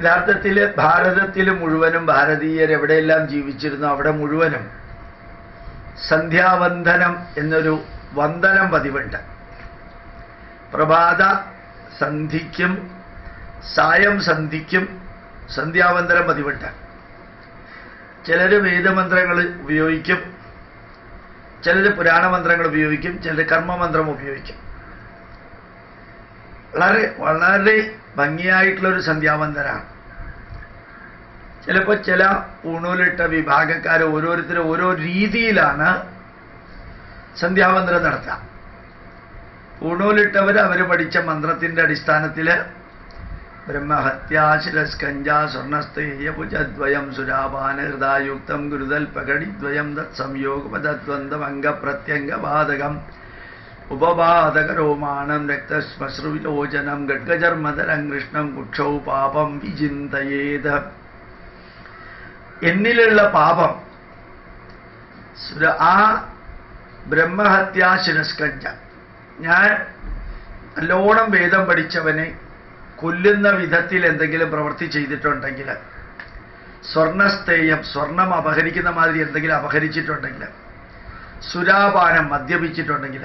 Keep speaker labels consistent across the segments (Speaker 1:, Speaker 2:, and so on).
Speaker 1: യഥാർത്ഥത്തിൽ ഭാരതത്തിൽ മുഴുവനും ഭാരതീയർ എവിടെയെല്ലാം ജീവിച്ചിരുന്നു അവിടെ മുഴുവനും സന്ധ്യാവന്ദനം എന്നൊരു വന്ദനം പതിവുണ്ട്. പ്രഭാത സന്ധിക്കും സായം സന്ധിക്കും സന്ധ്യാവന്ദനം പതിവുണ്ട്. ചിലർ വേദമന്ത്രങ്ങൾ ഉപയോഗിക്കും ചിലർ പുരാണമന്ത്രങ്ങൾ ഉപയോഗിക്കും ചിലർ കർമ്മമന്ത്രം ഉപയോഗിക്കും. വളരെ വളരെ ഭംഗിയായിട്ടുള്ള ഒരു സന്ധ്യാവന്തനാണ് ചിലപ്പോൾ ചില ഊണൂലിട്ട വിഭാഗക്കാർ ഓരോരുത്തരും ഓരോ രീതിയിലാണ് സന്ധ്യാവന്തനം നടത്തുക. ഊണൂലിട്ടവർ അവർ പഠിച്ച മന്ത്രത്തിന്റെ അടിസ്ഥാനത്തിൽ ബ്രഹ്മഹത്യാശിരസ്കഞ്ച സ്വർണസ്തേയഭുജദ്വയം സുരാപാന ഹൃദായുക്തം ഗുരുതൽ പകടിദ്വയം അംഗപ്രത്യംഗ സംയോഗപദദ്വന്ദ്വം ഉപപാതകരോമാണം രക്തശ്മശ്രുവിലോചനം ഗഡ്ഗജർമ്മതരം കൃഷ്ണം കുക്ഷൗ പാപം വിചിന്തയേത്. എന്നിലുള്ള പാപം ആ ബ്രഹ്മഹത്യാശിനസ്കഞ്ച. ഞാൻ നല്ലോണം വേദം പഠിച്ചവനെ കൊല്ലുന്ന വിധത്തിൽ എന്തെങ്കിലും പ്രവൃത്തി ചെയ്തിട്ടുണ്ടെങ്കിൽ സ്വർണസ്തേയം സ്വർണം അപഹരിക്കുന്ന മാതിരി എന്തെങ്കിലും അപഹരിച്ചിട്ടുണ്ടെങ്കിൽ സുരാപാനം മദ്യപിച്ചിട്ടുണ്ടെങ്കിൽ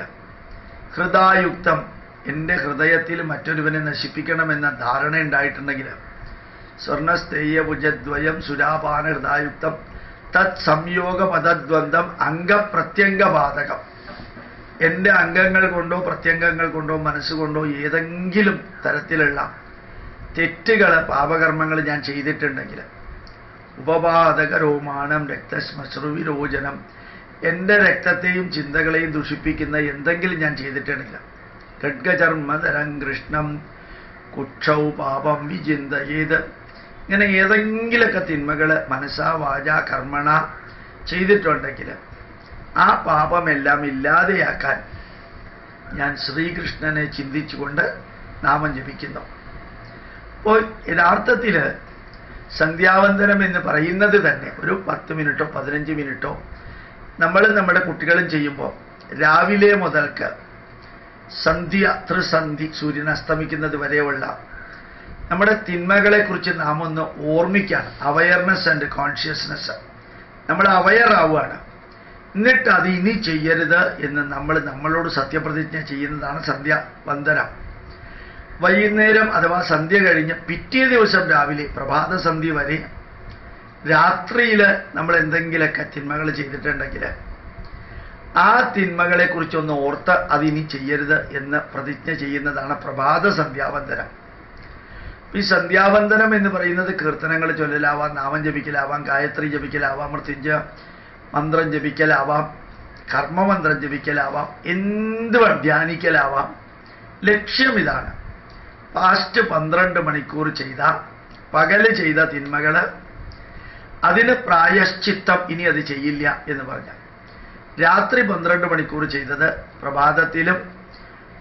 Speaker 1: ഹൃദായുക്തം എന്റെ ഹൃദയത്തിൽ മറ്റൊരുവനെ നശിപ്പിക്കണമെന്ന ധാരണ ഉണ്ടായിട്ടുണ്ടെങ്കിൽ സ്വർണസ്തേയഭുജദ്വയം സുരാപാന ഹൃദായുക്തം തത് സംയോഗ പദദ്വന്ദ്വം അംഗപ്രത്യംഗപാതകം എന്റെ അംഗങ്ങൾ കൊണ്ടോ പ്രത്യംഗങ്ങൾ കൊണ്ടോ മനസ്സുകൊണ്ടോ ഏതെങ്കിലും തരത്തിലുള്ള തെറ്റുകൾ പാപകർമ്മങ്ങൾ ഞാൻ ചെയ്തിട്ടുണ്ടെങ്കിൽ ഉപപാതക രോമാണം രക്തശ്മശ്രുവിരോചനം എന്റെ രക്തത്തെയും ചിന്തകളെയും ദുഷിപ്പിക്കുന്ന എന്തെങ്കിലും ഞാൻ ചെയ്തിട്ടേണില്ല. ഖഡ്ഗചർമ്മതരം കൃഷ്ണം കുക്ഷൗ പാപം വിചിന്ത ഏത് ഇങ്ങനെ ഏതെങ്കിലുമൊക്കെ തിന്മകൾ മനസ്സാ വാച കർമ്മണ ചെയ്തിട്ടുണ്ടെങ്കിൽ ആ പാപമെല്ലാം ഇല്ലാതെയാക്കാൻ ഞാൻ ശ്രീകൃഷ്ണനെ ചിന്തിച്ചുകൊണ്ട് നാമം ജപിക്കുന്നു. അപ്പോൾ യഥാർത്ഥത്തിൽ സന്ധ്യാവന്തനം എന്ന് പറയുന്നത് തന്നെ ഒരു പത്ത് മിനിറ്റോ പതിനഞ്ച് മിനിറ്റോ നമ്മൾ നമ്മുടെ കുട്ടികളും ചെയ്യുമ്പോൾ രാവിലെ മുതൽക്ക് സന്ധ്യ ത്രിസന്ധി സൂര്യൻ അസ്തമിക്കുന്നത് വരെയുള്ള നമ്മുടെ തിന്മകളെക്കുറിച്ച് നാം ഒന്ന് ഓർമ്മിക്കുകയാണ് അവയർനെസ് ആൻഡ് കോൺഷ്യസ്നെസ് നമ്മൾ അവയർ ആവുകയാണ്. എന്നിട്ട് അത് ഇനി ചെയ്യരുത് എന്ന് നമ്മൾ നമ്മളോട് സത്യപ്രതിജ്ഞ ചെയ്യുന്നതാണ് സന്ധ്യ വന്ദനം. വൈകുന്നേരം അഥവാ സന്ധ്യ കഴിഞ്ഞ് പിറ്റേ ദിവസം രാവിലെ പ്രഭാത സന്ധി വരെ രാത്രിയിൽ നമ്മൾ എന്തെങ്കിലുമൊക്കെ തിന്മകൾ ചെയ്തിട്ടുണ്ടെങ്കിൽ ആ തിന്മകളെ കുറിച്ചൊന്ന് ഓർത്ത് അതിനി ചെയ്യരുത് എന്ന് പ്രതിജ്ഞ ചെയ്യുന്നതാണ് പ്രഭാത സന്ധ്യാവന്തനം. ഈ സന്ധ്യാവന്തനം എന്ന് പറയുന്നത് കീർത്തനങ്ങൾ ചൊല്ലലാവാം നാമം ജപിക്കലാവാം ഗായത്രി ജപിക്കലാവാം മൃത്യുഞ്ജ മന്ത്രം ജപിക്കലാവാം കർമ്മമന്ത്രം ജപിക്കലാവാം എന്ത് ധ്യാനിക്കലാവാം. ലക്ഷ്യം ഇതാണ്. പാസ്റ്റ് പന്ത്രണ്ട് മണിക്കൂർ ചെയ്ത പകൽ ചെയ്ത തിന്മകൾ അതിന് പ്രായശ്ചിത്തം ഇനി അത് ചെയ്യില്ല എന്ന് പറഞ്ഞു രാത്രി പന്ത്രണ്ട് മണിക്കൂർ ചെയ്തത് പ്രഭാതത്തിലും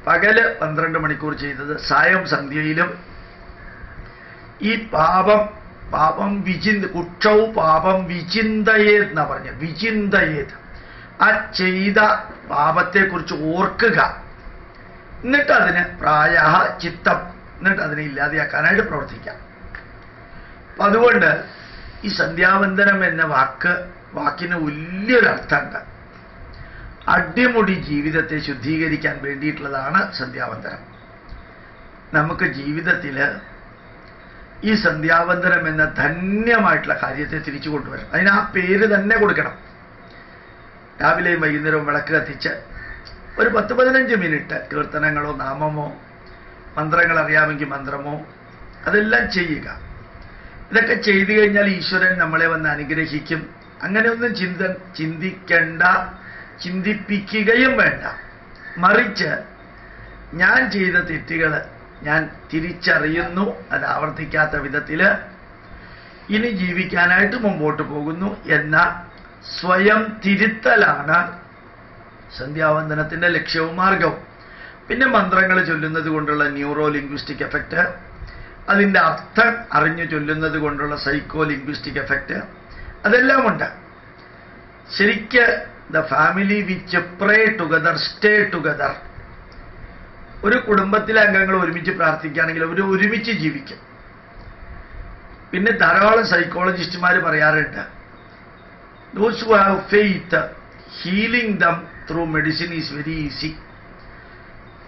Speaker 1: പകൽ പന്ത്രണ്ട് മണിക്കൂർ ചെയ്തത് സായം സന്ധ്യയിലും. ഈ പാപം പാപം വിചിന്ത കുക്ഷൗ പാപം വിചിന്തയേത് എന്നാ പറഞ്ഞ വിചിന്തയേത്. ആ ചെയ്ത പാപത്തെക്കുറിച്ച് ഓർക്കുക. എന്നിട്ട് അതിന് പ്രായ ചിത്തം എന്നിട്ട് അതിനെ ഇല്ലാതെയാക്കാനായിട്ട് പ്രവർത്തിക്കാം. അതുകൊണ്ട് ഈ സന്ധ്യാവന്തനം എന്ന വാക്ക് വാക്കിന് വലിയൊരു അർത്ഥമുണ്ട്. അടിമുടി ജീവിതത്തെ ശുദ്ധീകരിക്കാൻ വേണ്ടിയിട്ടുള്ളതാണ് സന്ധ്യാവന്തനം. നമുക്ക് ജീവിതത്തിൽ ഈ സന്ധ്യാവന്തനം എന്ന ധന്യമായിട്ടുള്ള കാര്യത്തെ തിരിച്ചു കൊണ്ടുവരണം. അതിന് ആ പേര് തന്നെ കൊടുക്കണം. രാവിലെയും വൈകുന്നേരവും വിളക്ക് കത്തിച്ച് ഒരു പത്ത് പതിനഞ്ച് മിനിറ്റ് കീർത്തനങ്ങളോ നാമമോ മന്ത്രങ്ങൾ അറിയാമെങ്കിൽ മന്ത്രമോ അതെല്ലാം ചെയ്യുക. ഇതൊക്കെ ചെയ്തു കഴിഞ്ഞാൽ ഈശ്വരൻ നമ്മളെ വന്ന് അനുഗ്രഹിക്കും. അങ്ങനെയൊന്നും ചിന്ത ചിന്തിക്കേണ്ട ചിന്തിപ്പിക്കുകയും വേണ്ട. മറിച്ച് ഞാൻ ചെയ്ത തെറ്റുകൾ ഞാൻ തിരിച്ചറിയുന്നു അത് ആവർത്തിക്കാത്ത വിധത്തിൽ ഇനി ജീവിക്കാനായിട്ട് മുമ്പോട്ട് പോകുന്നു എന്ന സ്വയം തിരുത്തലാണ് സന്ധ്യാവന്ദനത്തിന്റെ ലക്ഷ്യവും മാർഗവും. പിന്നെ മന്ത്രങ്ങൾ ചൊല്ലുന്നത് കൊണ്ടുള്ള ന്യൂറോ ലിംഗ്വിസ്റ്റിക് എഫക്റ്റ് അതിന്റെ അർത്ഥം അറിഞ്ഞു ചൊല്ലുന്നത് കൊണ്ടുള്ള സൈക്കോ ലിംഗ്വിസ്റ്റിക് എഫക്റ്റ് അതെല്ലാം ഉണ്ട് ശരിക്ക് the family which pray together stay together ഒരു കുടുംബത്തിലെ അംഗങ്ങൾ ഒരുമിച്ച് പ്രാർത്ഥിക്കുകയാണെങ്കിൽ അവർ ഒരുമിച്ച് ജീവിക്കും. പിന്നെ ധാരാളം സൈക്കോളജിസ്റ്റുമാർ പറയാറുണ്ട് those who have faith healing them through medicine is very easy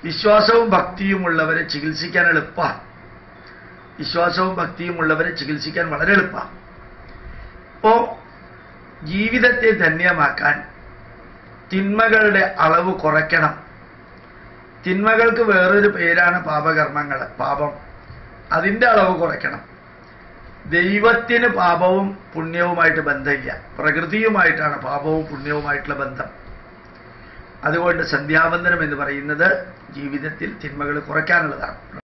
Speaker 1: വിശ്വാസവും ഭക്തിയും ഉള്ളവരെ ചികിത്സിക്കാൻ എളുപ്പമാണ് വിശ്വാസവും ഭക്തിയും ഉള്ളവരെ ചികിത്സിക്കാൻ വളരെ എളുപ്പമാണ്. അപ്പോ ജീവിതത്തെ ധന്യമാക്കാൻ തിന്മകളുടെ അളവ് കുറയ്ക്കണം. തിന്മകൾക്ക് വേറൊരു പേരാണ് പാപകർമ്മങ്ങൾ പാപം. അതിന്റെ അളവ് കുറയ്ക്കണം. ദൈവത്തിന് പാപവും പുണ്യവുമായിട്ട് ബന്ധമില്ല. പ്രകൃതിയുമായിട്ടാണ് പാപവും പുണ്യവുമായിട്ടുള്ള ബന്ധം. അതുകൊണ്ട് സന്ധ്യാവന്ദനം എന്ന് പറയുന്നത് ജീവിതത്തിൽ തിന്മകൾ കുറയ്ക്കാനുള്ളതാണ്.